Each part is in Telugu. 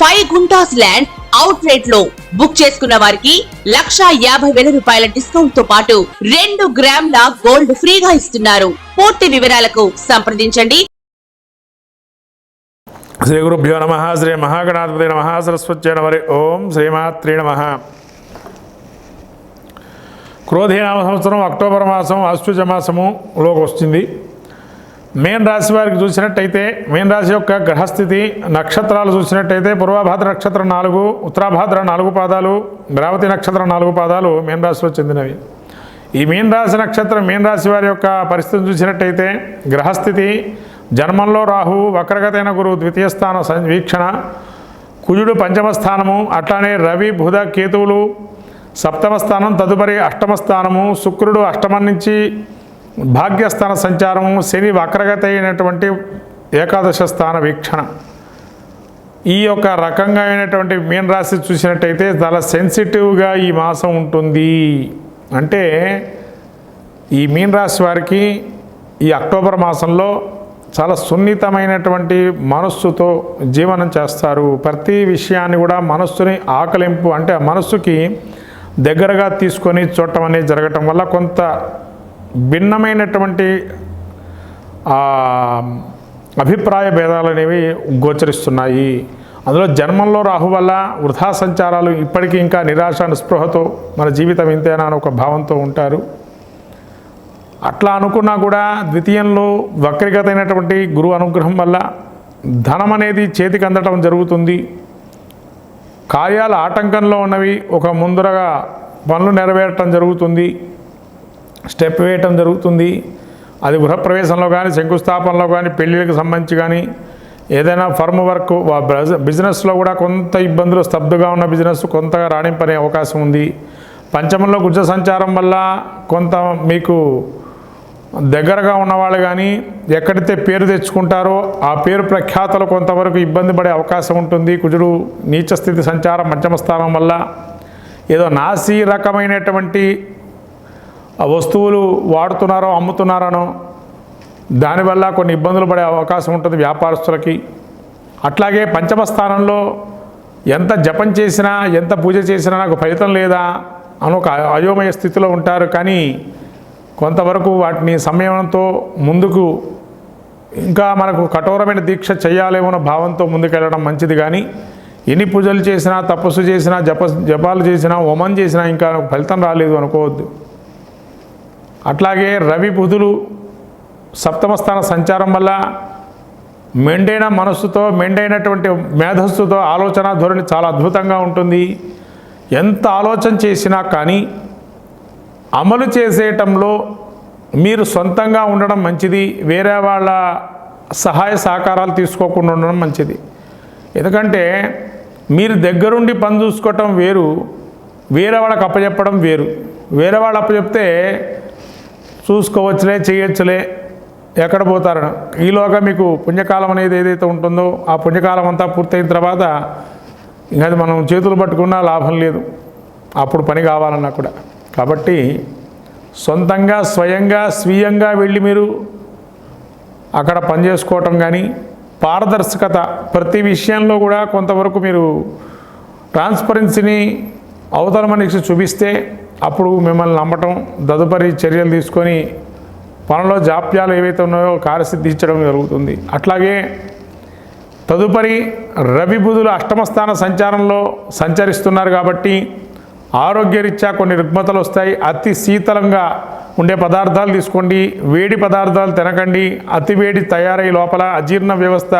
ఫైవ్ గుంటాస్ ల్యాండ్ అవుట్ రేట్లో బుక్ చేసుకున్న వారికి లక్షా యాభై వేల రూపాయల డిస్కౌంట్తో పాటు రెండు గ్రాముల గోల్డ్ ఫ్రీగా ఇస్తున్నారు. పూర్తి వివరాలకు సంప్రదించండి. శ్రీ గురుభ్యో నమ శ్రీ మహాగణాధిపతి నమ సరస్వత్యై నమరి ఓం శ్రీమాత్రి నమ. క్రోధీనామ సంవత్సరం అక్టోబర్ మాసం ఆశ్వజ మాసములోకి వస్తుంది. మేన్ రాశి వారికి చూసినట్టయితే మేన్ రాశి యొక్క గ్రహస్థితి నక్షత్రాలు చూసినట్టయితే పూర్వభాద్ర నక్షత్రం నాలుగు ఉత్తరాభాద్ర నాలుగు పాదాలు ద్రావతి నక్షత్రం నాలుగు పాదాలు మేన్ రాశిలో చెందినవి. ఈ మీన రాశి నక్షత్రం మీన రాశి వారి యొక్క పరిస్థితిని చూసినట్టయితే గ్రహస్థితి జన్మంలో రాహు వక్రగతైన గురువు ద్వితీయ స్థానం వీక్షణ కుజుడు పంచమ స్థానము అట్లానే రవి బుధ కేతువులు సప్తమ స్థానం తదుపరి అష్టమ స్థానము శుక్రుడు అష్టమం నుంచి భాగ్యస్థాన సంచారము శని వక్రగత అయినటువంటి ఏకాదశ స్థాన వీక్షణ. ఈ యొక్క రకంగా అయినటువంటి మీనరాశి చూసినట్టయితే చాలా సెన్సిటివ్గా ఈ మాసం ఉంటుంది. అంటే ఈ మీనరాశి వారికి ఈ అక్టోబర్ మాసంలో చాలా సున్నితమైనటువంటి మనస్సుతో జీవనం చేస్తారు. ప్రతి విషయాన్ని కూడా మనస్సుని ఆకలింపు అంటే ఆ మనస్సుకి దగ్గరగా తీసుకొని చూడటం అనేది జరగటం వల్ల కొంత భిన్నమైనటువంటి అభిప్రాయ భేదాలు అనేవి గోచరిస్తున్నాయి. అందులో జన్మంలో రాహు వల్ల వృధా సంచారాలు ఇప్పటికీ ఇంకా నిరాశ నిస్పృహతో మన జీవితం ఇంతేనా అని ఒక భావంతో ఉంటారు. అట్లా అనుకున్నా కూడా ద్వితీయంలో వక్రీగతమైనటువంటి గురు అనుగ్రహం వల్ల ధనం అనేది చేతికి అందటం జరుగుతుంది. కార్యాలు ఆటంకంలో ఉన్నవి ఒక ముందరగా పనులు నెరవేరటం జరుగుతుంది. స్టెప్ వేయటం జరుగుతుంది. అది గృహప్రవేశంలో కానీ శంకుస్థాపనలో కానీ పెళ్ళిళ్ళకి సంబంధించి కానీ ఏదైనా ఫర్మ్ వర్క్ వా- బిజినెస్లో కూడా కొంత ఇబ్బందులు స్తబ్దుగా ఉన్న బిజినెస్ కొంతగా రాణింపనే అవకాశం ఉంది. పంచమంలో గుజ సంచారం వల్ల కొంత మీకు దగ్గరగా ఉన్నవాళ్ళు కానీ ఎక్కడైతే పేరు తెచ్చుకుంటారో ఆ పేరు ప్రఖ్యాతలు కొంతవరకు ఇబ్బంది పడే అవకాశం ఉంటుంది. కుజుడు నీచ స్థితి సంచారం పంచమ స్థానం వల్ల ఏదో నాసి రకమైనటువంటి ఆ వస్తువులు వాడుతున్నారో అమ్ముతున్నారనో దానివల్ల కొన్ని ఇబ్బందులు పడే అవకాశం ఉంటుంది వ్యాపారస్తులకి. అట్లాగే పంచమ స్థానంలో ఎంత జపం చేసినా ఎంత పూజ చేసినా నాకు ఫలితం లేదా అని ఒక అయోమయ స్థితిలో ఉంటారు. కానీ కొంతవరకు వాటిని సంయమనంతో ముందుకు ఇంకా మనకు కఠోరమైన దీక్ష చేయాలేమో భావంతో ముందుకెళ్ళడం మంచిది. కానీ ఎన్ని పూజలు చేసినా తపస్సు చేసినా జప జపాలు చేసినా హోమం చేసినా ఇంకా ఫలితం రాలేదు అనుకోవద్దు. అట్లాగే రవి బుధులు సప్తమ స్థాన సంచారం వల్ల మెండైన మనస్సుతో మెండైనటువంటి మేధస్సుతో ఆలోచన ధోరణి చాలా అద్భుతంగా ఉంటుంది. ఎంత ఆలోచన చేసినా కానీ అమలు చేసేయటంలో మీరు సొంతంగా ఉండడం మంచిది వేరే వాళ్ళ సహాయ సహకారాలు తీసుకోకుండా ఉండడం మంచిది. ఎందుకంటే మీరు దగ్గరుండి పని చూసుకోవటం వేరు వేరే వాళ్ళకి అప్పచెప్పడం వేరు. వేరే వాళ్ళు అప్పచెప్తే చూసుకోవచ్చులే చేయొచ్చులే ఎక్కడ పోతారని. ఈలోగా మీకు పుణ్యకాలం అనేది ఏదైతే ఉంటుందో ఆ పుణ్యకాలం అంతా పూర్తయిన తర్వాత ఇంకా అది మనం చేతులు పట్టుకున్నా లాభం లేదు. అప్పుడు పని కావాలన్నా కూడా. కాబట్టి సొంతంగా స్వయంగా స్వీయంగా వెళ్ళి మీరు అక్కడ పనిచేసుకోవటం కానీ పారదర్శకత ప్రతి విషయంలో కూడా కొంతవరకు మీరు ట్రాన్స్పరెన్సీని అవతల మనిషి చూపిస్తే అప్పుడు మిమ్మల్ని నమ్మటం తదుపరి చర్యలు తీసుకొని పనిలో జాప్యాలు ఏవైతే ఉన్నాయో కార్యసిద్ధించడం జరుగుతుంది. అట్లాగే తదుపరి రవి బుధులు అష్టమస్థాన సంచారంలో సంచరిస్తున్నారు కాబట్టి ఆరోగ్యరీత్యా కొన్ని రుగ్మతలు వస్తాయి. అతి శీతలంగా ఉండే పదార్థాలు తీసుకోండి. వేడి పదార్థాలు తినకండి. అతి వేడి తయారయ్యే లోపల అజీర్ణ వ్యవస్థ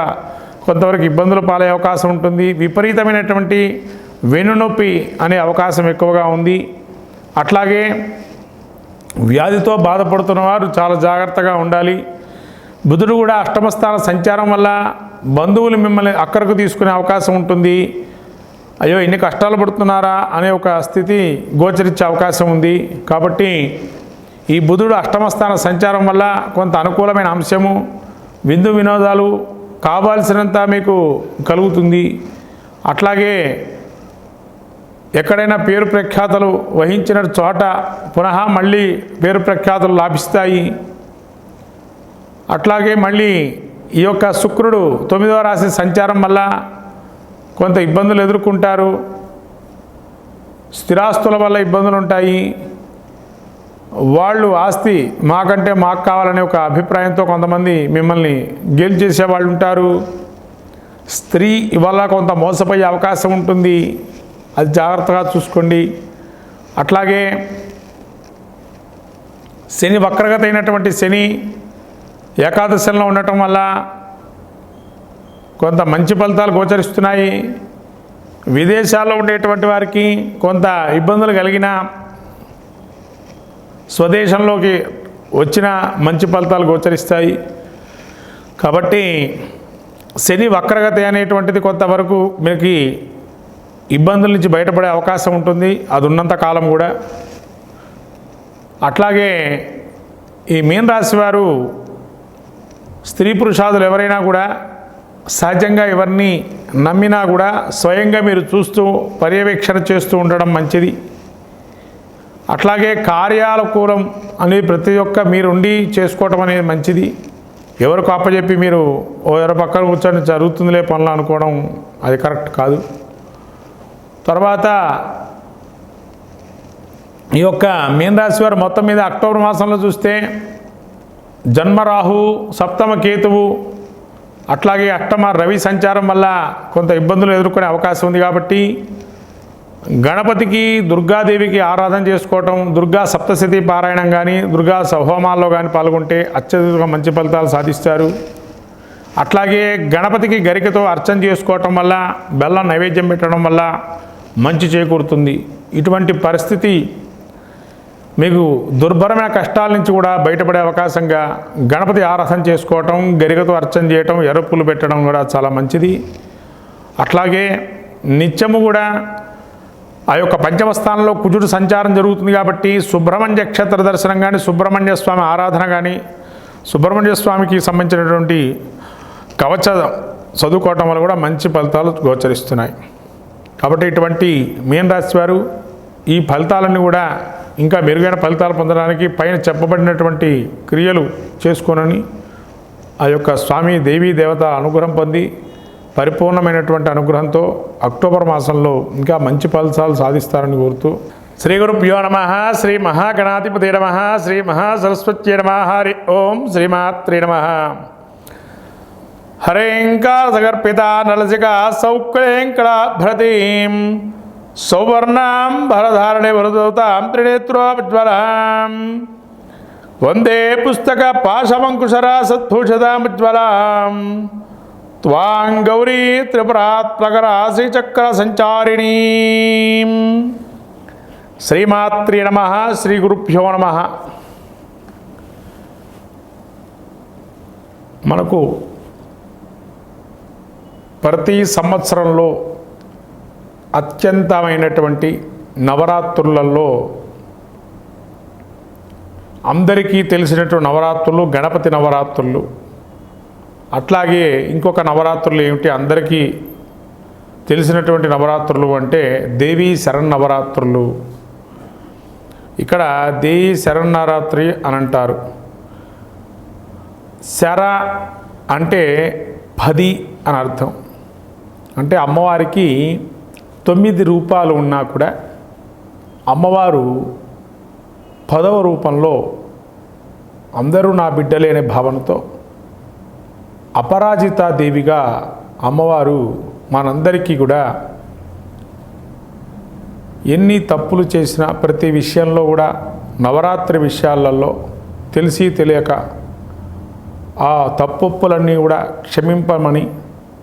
కొంతవరకు ఇబ్బందులు పాలే అవకాశం ఉంటుంది. విపరీతమైనటువంటి వెన్నునొప్పి అనే అవకాశం ఎక్కువగా ఉంది. అట్లాగే వ్యాధితో బాధపడుతున్న వారు చాలా జాగ్రత్తగా ఉండాలి. బుధుడు కూడా అష్టమస్థాన సంచారం వల్ల బంధువులు మిమ్మల్ని అక్కడికి తీసుకునే అవకాశం ఉంటుంది. అయ్యో ఇన్ని కష్టాలు పడుతున్నారా అనే ఒక స్థితి గోచరించే అవకాశం ఉంది. కాబట్టి ఈ బుధుడు అష్టమస్థాన సంచారం వల్ల కొంత అనుకూలమైన అంశము విందు వినోదాలు కావాల్సినంత మీకు కలుగుతుంది. అట్లాగే ఎక్కడైనా పేరు ప్రఖ్యాతలు వహించిన చోట పునః మళ్ళీ పేరు ప్రఖ్యాతలు లాభిస్తాయి. అట్లాగే మళ్ళీ ఈ యొక్క శుక్రుడు తొమ్మిదవ రాశి సంచారం వల్ల కొంత ఇబ్బందులు ఎదుర్కొంటారు. స్థిరాస్తుల వల్ల ఇబ్బందులు ఉంటాయి. వాళ్ళు ఆస్తి మాకంటే మాకు కావాలనే ఒక అభిప్రాయంతో కొంతమంది మిమ్మల్ని గేలి చేసే వాళ్ళు ఉంటారు. స్త్రీ వల్ల కొంత మోసపోయే అవకాశం ఉంటుంది. అది జాగ్రత్తగా చూసుకోండి. అట్లాగే శని వక్రగత అయినటువంటి శని ఏకాదశంలో ఉండటం వల్ల కొంత మంచి ఫలితాలు గోచరిస్తున్నాయి. విదేశాల్లో ఉండేటువంటి వారికి కొంత ఇబ్బందులు కలిగిన స్వదేశంలోకి వచ్చిన మంచి ఫలితాలు గోచరిస్తాయి. కాబట్టి శని వక్రగత అనేటువంటిది కొంతవరకు మీకు ఇబ్బందుల నుంచి బయటపడే అవకాశం ఉంటుంది. అది ఉన్నంత కాలం కూడా. అట్లాగే ఈ మీనరాశి వారు స్త్రీ పురుషాదులు ఎవరైనా కూడా సహజంగా ఎవరిని నమ్మినా కూడా స్వయంగా మీరు చూస్తూ పర్యవేక్షణ చేస్తూ ఉండడం మంచిది. అట్లాగే కార్యాలకూలం అనేది ప్రతి ఒక్క మీరుండి చేసుకోవటం అనేది మంచిది. ఎవరికి అప్పచెప్పి మీరు ఓ ఎవరి పక్కన కూర్చొని జరుగుతుందిలే పనులు అనుకోవడం అది కరెక్ట్ కాదు. తర్వాత ఈ యొక్క మీనరాశి వారు మొత్తం మీద అక్టోబర్ మాసంలో చూస్తే జన్మరాహు సప్తమ కేతువు అట్లాగే అష్టమ రవి సంచారం వల్ల కొంత ఇబ్బందులు ఎదుర్కొనే అవకాశం ఉంది కాబట్టి గణపతికి దుర్గాదేవికి ఆరాధన చేసుకోవటం దుర్గా సప్తశతి పారాయణం కానీ దుర్గా సహోమాల్లో కానీ పాల్గొంటే అత్యధిక మంచి ఫలితాలు సాధిస్తారు. అట్లాగే గణపతికి గరికతో అర్చన చేసుకోవటం వల్ల బెల్లం నైవేద్యం పెట్టడం వల్ల మంచి చేకూరుతుంది. ఇటువంటి పరిస్థితి మీకు దుర్భరమైన కష్టాల నుంచి కూడా బయటపడే అవకాశంగా గణపతి ఆరాధన చేసుకోవటం గరిగతో అర్చన చేయటం ఎరుపులు పెట్టడం కూడా చాలా మంచిది. అట్లాగే నిత్యము కూడా ఆ యొక్క పంచమ స్థానంలో కుజుడు సంచారం జరుగుతుంది కాబట్టి సుబ్రహ్మణ్య క్షేత్ర దర్శనం కానీ సుబ్రహ్మణ్య స్వామి ఆరాధన కానీ సుబ్రహ్మణ్య స్వామికి సంబంధించినటువంటి కవచ చదువుకోవటం వల్ల కూడా మంచి ఫలితాలు గోచరిస్తున్నాయి. కాబట్టి ఇటువంటి మీన రాశి వారు ఈ ఫలితాలన్నీ కూడా ఇంకా మెరుగైన ఫలితాలు పొందడానికి పైన చెప్పబడినటువంటి క్రియలు చేసుకోనని ఆ యొక్క స్వామి దేవీ దేవత అనుగ్రహం పొంది పరిపూర్ణమైనటువంటి అనుగ్రహంతో అక్టోబర్ మాసంలో ఇంకా మంచి ఫలితాలు సాధిస్తారని కోరుతూ శ్రీ గురుభ్యో నమ శ్రీ మహాగణాధిపతి నమ శ్రీ మహాసరస్వత్యే నమ హరి ఓం శ్రీమాత్రి నమ. హరేంకారసగర్పిత నలసిక సౌక్లేంకడాభ్రతీం సౌవర్ణాం భరధారణి వరదౌతాం త్రినేత్రోజ్వలాం వందే పుస్తక పాశమంకుశరా సత్భూషదాముజ్వలాం త్వాం గౌరీ త్రిపురాత్మకరా శ్రీచక్ర సంచారిణీ శ్రీమాత్రి నమ శ్రీ గురుభ్యో నమ మనకు ప్రతి సంవత్సరంలో అత్యంతమైనటువంటి నవరాత్రులలో అందరికీ తెలిసినటువంటి నవరాత్రులు గణపతి నవరాత్రులు. అట్లాగే ఇంకొక నవరాత్రులు ఏమిటి? అందరికీ తెలిసినటువంటి నవరాత్రులు అంటే దేవీ శరణ్ నవరాత్రులు. ఇక్కడ దేవి శరణ్ నవరాత్రి అని అంటారు. శర అంటే పది అని అర్థం. అంటే అమ్మవారికి తొమ్మిది రూపాలు ఉన్నా కూడా అమ్మవారు పదవ రూపంలో అందరూ నా బిడ్డలే అనే భావనతో అపరాజితాదేవిగా అమ్మవారు మనందరికీ కూడా ఎన్ని తప్పులు చేసినా ప్రతి విషయంలో కూడా నవరాత్రి విషయాలలో తెలిసి తెలియక ఆ తప్పులన్నీ కూడా క్షమింపమని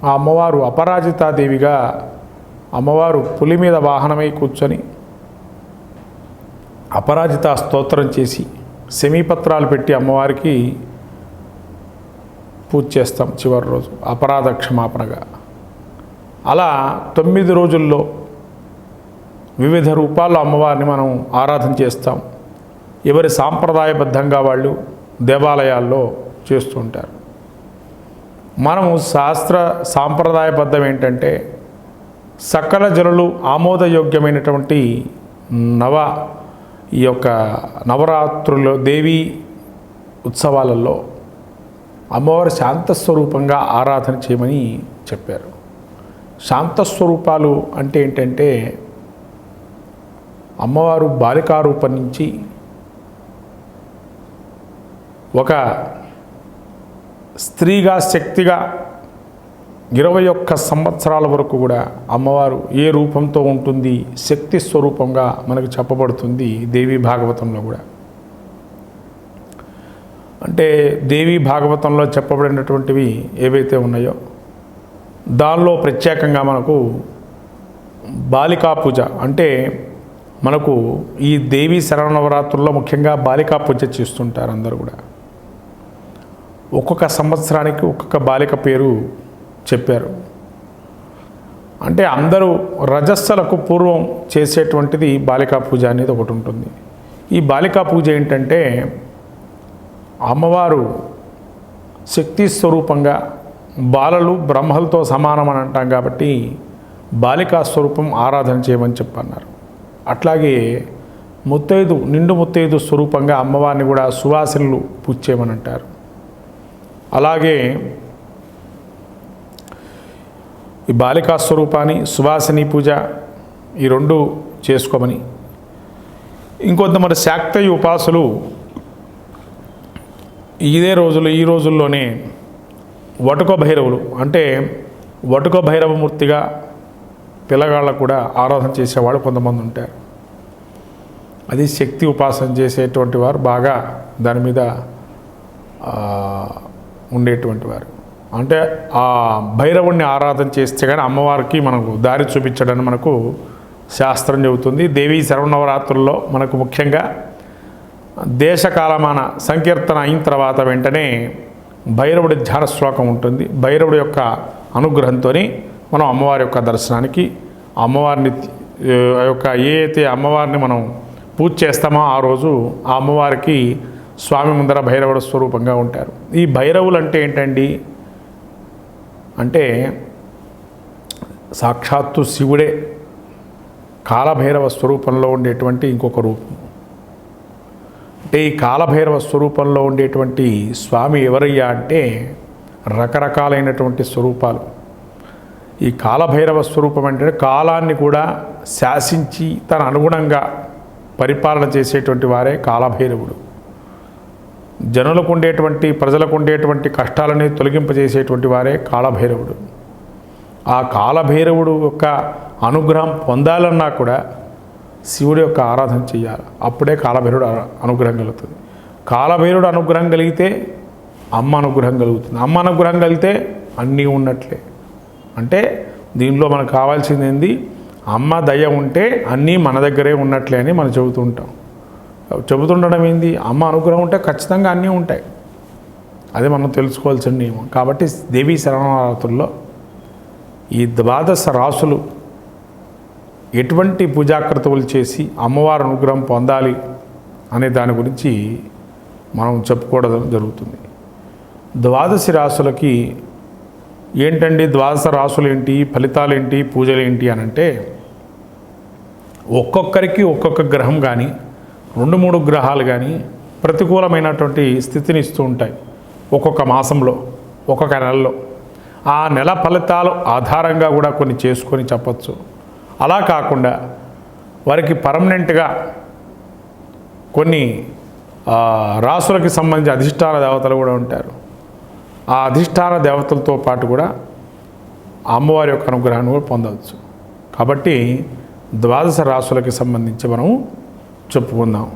ఆ అమ్మవారు అపరాజితాదేవిగా అమ్మవారు పులి మీద వాహనమై కూర్చొని అపరాజిత స్తోత్రం చేసి సెమీపత్రాలు పెట్టి అమ్మవారికి పూజ చేస్తాం చివరి రోజు అపరాధ క్షమాపణగా. అలా తొమ్మిది రోజుల్లో వివిధ రూపాల్లో అమ్మవారిని మనం ఆరాధన చేస్తాం. ఎవరి సాంప్రదాయబద్ధంగా వాళ్ళు దేవాలయాల్లో చేస్తూ ఉంటారు. మనము శాస్త్ర సాంప్రదాయబద్ధం ఏంటంటే సకల జనులు ఆమోదయోగ్యమైనటువంటి నవ ఈ యొక్క నవరాత్రుల్లో దేవీ ఉత్సవాలలో అమ్మవారి శాంతస్వరూపంగా ఆరాధన చేయమని చెప్పారు. శాంతస్వరూపాలు అంటే ఏంటంటే అమ్మవారు బాలికారూపం నుంచి ఒక స్త్రీగా శక్తిగా ఇరవై ఒక్క సంవత్సరాల వరకు కూడా అమ్మవారు ఏ రూపంతో ఉంటుంది శక్తి స్వరూపంగా మనకు చెప్పబడుతుంది దేవి భాగవతంలో కూడా. అంటే దేవి భాగవతంలో చెప్పబడినటువంటివి ఏవైతే ఉన్నాయో దానిలో ప్రత్యేకంగా మనకు బాలికా పూజ అంటే మనకు ఈ దేవి శరవనవరాత్రుల్లో ముఖ్యంగా బాలికా పూజ చేస్తుంటారు అందరూ కూడా. ఒక్కొక్క సంవత్సరానికి ఒక్కొక్క బాలిక పేరు చెప్పారు. అంటే అందరూ రజస్సులకు పూర్వం చేసేటువంటిది బాలికా పూజ అనేది ఒకటి ఉంటుంది. ఈ బాలికా పూజ ఏంటంటే అమ్మవారు శక్తి స్వరూపంగా బాలలు బ్రహ్మలతో సమానం అని అంటాం కాబట్టి బాలికా స్వరూపం ఆరాధన చేయమని చెప్పన్నారు. అట్లాగే ముత్తైదు నిండు ముత్తైదు స్వరూపంగా అమ్మవారిని కూడా సువాసనలు పూజ చేయమని అంటారు. అలాగే ఈ బాలికా స్వరూపాన్ని సువాసిని పూజ ఈ రెండు చేసుకోమని. ఇంకొంతమంది శాక్తయి ఉపాసులు ఇదే రోజులు ఈ రోజుల్లోనే వటుక భైరవులు అంటే వటుక భైరవమూర్తిగా పిల్లగాళ్ళకు కూడా ఆరాధన చేసేవాళ్ళు కొంతమంది ఉంటారు. అది శక్తి ఉపాసన చేసేటువంటి వారు బాగా దాని మీద ఉండేటువంటి వారు. అంటే ఆ భైరవుణ్ణి ఆరాధన చేస్తే కానీ అమ్మవారికి మనకు దారి చూపించడని మనకు శాస్త్రం చెబుతుంది. దేవీ శరవనవరాత్రుల్లో మనకు ముఖ్యంగా దేశకాలమాన సంకీర్తన అయిన తర్వాత వెంటనే భైరవుడి ధ్యాన శ్లోకం ఉంటుంది. భైరవుడి యొక్క అనుగ్రహంతో మనం అమ్మవారి యొక్క దర్శనానికి అమ్మవారిని ఆ యొక్క ఏ అయితే అమ్మవారిని మనం పూజ చేస్తామో ఆ రోజు ఆ అమ్మవారికి స్వామి ముందర భైరవుడు స్వరూపంగా ఉంటారు. ఈ భైరవులు అంటే ఏంటండి? అంటే సాక్షాత్తు శివుడే కాలభైరవ స్వరూపంలో ఉండేటువంటి ఇంకొక రూపం. అంటే ఈ కాలభైరవ స్వరూపంలో ఉండేటువంటి స్వామి ఎవరయ్యా అంటే రకరకాలైనటువంటి స్వరూపాలు. ఈ కాలభైరవ స్వరూపం అంటే కాలాన్ని కూడా శాసించి తన అనుగుణంగా పరిపాలన చేసేటువంటి వారే కాలభైరవుడు. జనులకు ఉండేటువంటి ప్రజలకు ఉండేటువంటి కష్టాలని తొలగింపజేసేటువంటి వారే కాలభైరవుడు. ఆ కాలభైరవుడు యొక్క అనుగ్రహం పొందాలన్నా కూడా శివుడి యొక్క ఆరాధన చేయాలి అప్పుడే కాలభైరుడు అనుగ్రహం కలుగుతుంది. కాలభైరుడు అనుగ్రహం కలిగితే అమ్మ అనుగ్రహం కలుగుతుంది. అమ్మ అనుగ్రహం కలిగితే అన్నీ ఉన్నట్లే. అంటే దీనిలో మనకు కావాల్సింది ఏంది? అమ్మ దయ ఉంటే అన్నీ మన దగ్గరే ఉన్నట్లే అని మనం చెబుతూ ఉంటాం. చెబుతుండడం ఏంది? అమ్మ అనుగ్రహం ఉంటే ఖచ్చితంగా అన్నీ ఉంటాయి. అదే మనం తెలుసుకోవాల్సిన నియమం. కాబట్టి దేవీ శరణారాతుల్లో ఈ ద్వాదశ రాసులు ఎటువంటి పూజాకృతులు చేసి అమ్మవారి అనుగ్రహం పొందాలి అనే దాని గురించి మనం చెప్పుకోవడం జరుగుతుంది. ద్వాదశి రాసులకి ఏంటండి? ద్వాదశ రాసులు ఏంటి ఫలితాలు ఏంటి పూజలు ఏంటి అని అంటే ఒక్కొక్కరికి ఒక్కొక్క గ్రహం కానీ రెండు మూడు గ్రహాలు కానీ ప్రతికూలమైనటువంటి స్థితిని ఇస్తూ ఉంటాయి. ఒక్కొక్క మాసంలో ఒక్కొక్క నెలలో. ఆ నెల ఫలితాలు ఆధారంగా కూడా కొన్ని చేసుకొని చెప్పచ్చు. అలా కాకుండా వారికి పర్మనెంట్గా కొన్ని రాసులకి సంబంధించి అధిష్టాన దేవతలు కూడా ఉంటారు. ఆ అధిష్టాన దేవతలతో పాటు కూడా అమ్మవారి యొక్క అనుగ్రహాన్ని కూడా పొందవచ్చు. కాబట్టి ద్వాదశ రాసులకి సంబంధించి మనం చెప్పుకుందాం